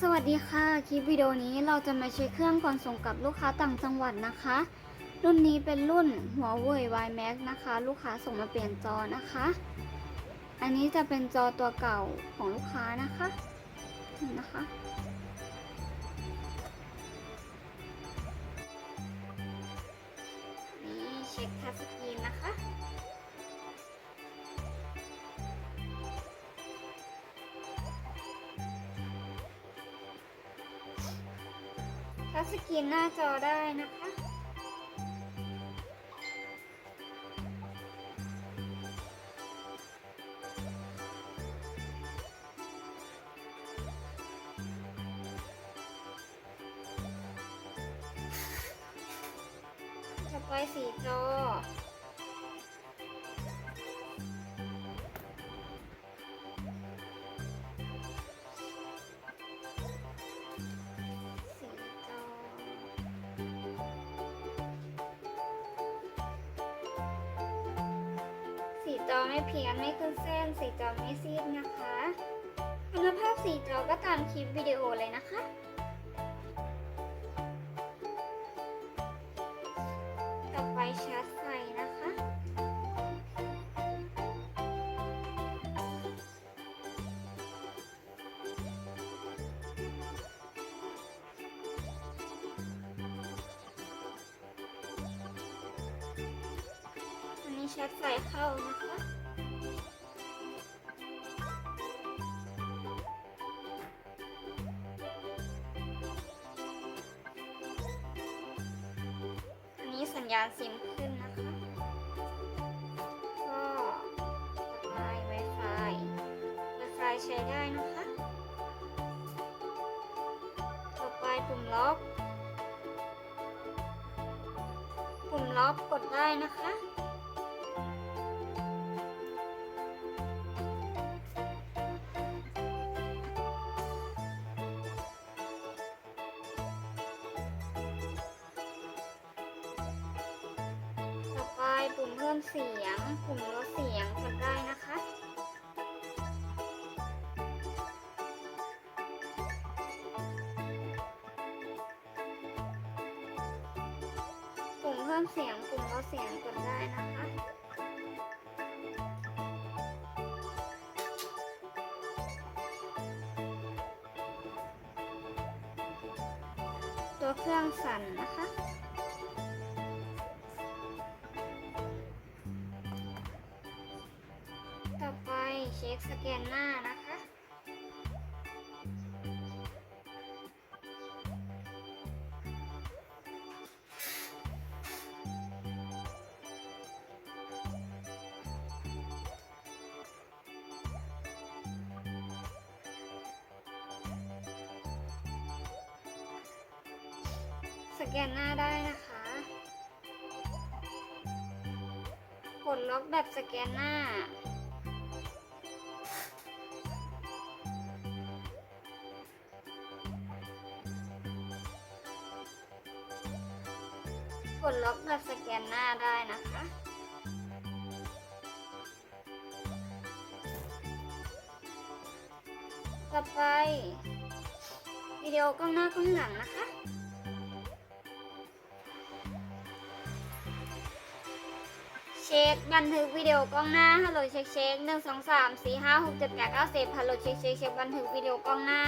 สวัสดีค่ะ คลิปวิดีโอนี้เราจะมาเช็คเครื่องก่อนส่งกับลูกค้าต่างจังหวัดนะคะ รุ่นนี้เป็นรุ่นหัวเว่ย Y Max นะคะ ลูกค้าส่งมาเปลี่ยนจอนะคะ อันนี้จะเป็นจอตัวเก่าของลูกค้านะคะนี่นะคะ นี่เช็คทัชสกรีนนะคะ สกรีนหน้าจอได้นะคะ จะไปสีจอ อไม่เพี้ยนไม่ขึ้นเส้น สีจอไม่ซีดนะคะ คุณภาพสีจอก็ตามคลิปวิดีโอเลยนะคะต่อไปชาร์จไฟนะคะ อันนี้ชาร์จไฟเข้านะคะ ญญาณซิมขึ้นนะคะก็ไลน์ Wi-Fi Wi-Fi ใช้ได้นะคะ ต่อไปปุ่มล็อกปุ่มล็อกกดได้นะคะ มเพิ่มเสียงปุ่มลดเสียงกดได้นะคะ ปุ่มเพิ่มเสียงปุ่มลดเสียงกดได้นะคะตัวเครื่องสั่นนะคะ ต่อไปเช็คสแกนหน้านะคะ สแกนหน้าได้นะคะ กดล็อกแบบสแกนหน้า กดล็อกแบบสแกนหน้าได้นะคะต่อไปวิดีโอกล้องหน้ากล้องหลังนะคะ เช็คบันทึกวิดีโอกล้องหน้าฮัลโหลเช็คเช็คหนึ่งสองสามสี่ห้าหกเจ็ดแปดเก้าสิบฮัลโหลเช็คเช็คเช็คบันทึกวิดีโอกล้องหน้า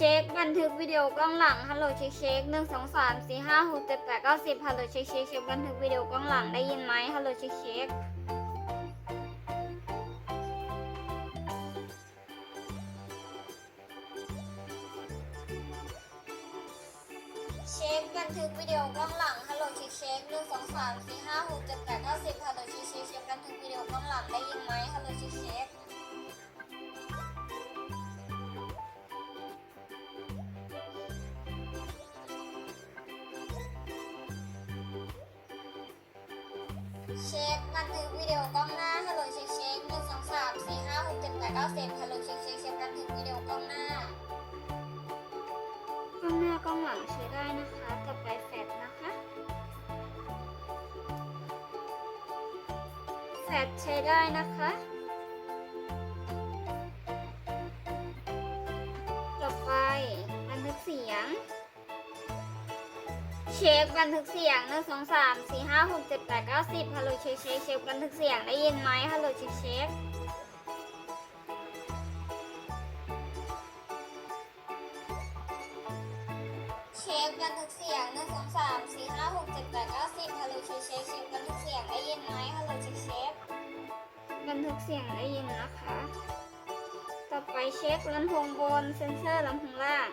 เช็คบันทึกวิดีโอกล้องหลังฮัลโหลเช็คเช็คหนึ่งสองสามสี่ห้าหกเจ็ดแปดเก้าสิบฮัลโหลเช็คเช็คเช็คบันทึกวิดีโอกล้องหลังได้ยินไหมฮัลโหลเช็คเช็คเช็คบันทึกวิดีโอกล้องหลังฮัลโหลเช็คเช็คหนึ่งสองสามสี่ห้าหกเจ็ดแปดเก้าสิบฮัลโหลเช็คเช็คเช็คบันทึกวิดีโอกล้องหลังได้ยินไหมฮัลโหลเช็คเช็ค เช็คบันทึกวิดีโอกล้องหน้าฮัลโหลเช็คเช็คหนึ่งสองสามสี่ห้าหกเจ็ดแปดเก้าสิบฮัลโหลเช็คเช็คเช็คบันทึกวิดีโอกล้องหน้ากล้องหน้ากล้องหลังใช้ได้นะคะต่อไปแฟลชนะคะแแฟลชใช้ได้นะคะ เช็คบันทึกเสียงหนึ่งสองสามสี่ห้าหกเจ็ดแปดเก้าสิบฮัลโหลเช็คเช็คเช็คบันทึกเสียงได้ยินไหมฮัลโหลเช็คเช็คเช็คบันทึกเสียงหนึ่งสองสามสี่ห้าหกเจ็ดแปดเก้าสิบฮัลโหลเช็คเช็คเช็คบันทึกเสียงได้ยินไหมฮัลโหลเช็คเช็คบันทึกเสียงได้ยินนะคะ ต่อไปเช็คลำโพงบนเซนเซอร์ลำโพงล่าง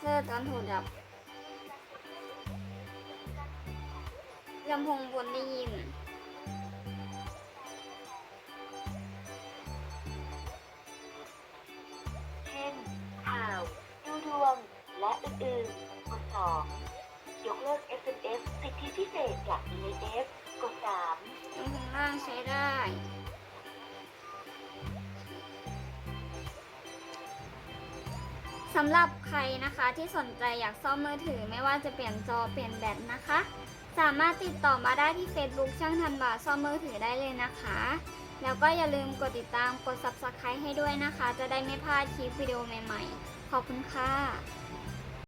เซนเซอร์ตอนโทรดับลำโพงบนได้ยิน เช่น ข่าว ดูดวง และอื่นๆ กด2ยกเลิก SMS สิทธิพิเศษจาก EAS กด3ลำโพงล่างใช้ได้ สำหรับใครนะคะที่สนใจอยากซ่อมมือถือไม่ว่าจะเปลี่ยนจอเปลี่ยนแบตนะคะ สามารถติดต่อมาได้ที่ Facebook ช่างทันบาซ่อมมือถือได้เลยนะคะ แล้วก็อย่าลืมกดติดตามกด Subscribe ให้ด้วยนะคะ จะได้ไม่พลาดคลิปวิดีโอใหม่ ๆ ขอบคุณค่ะ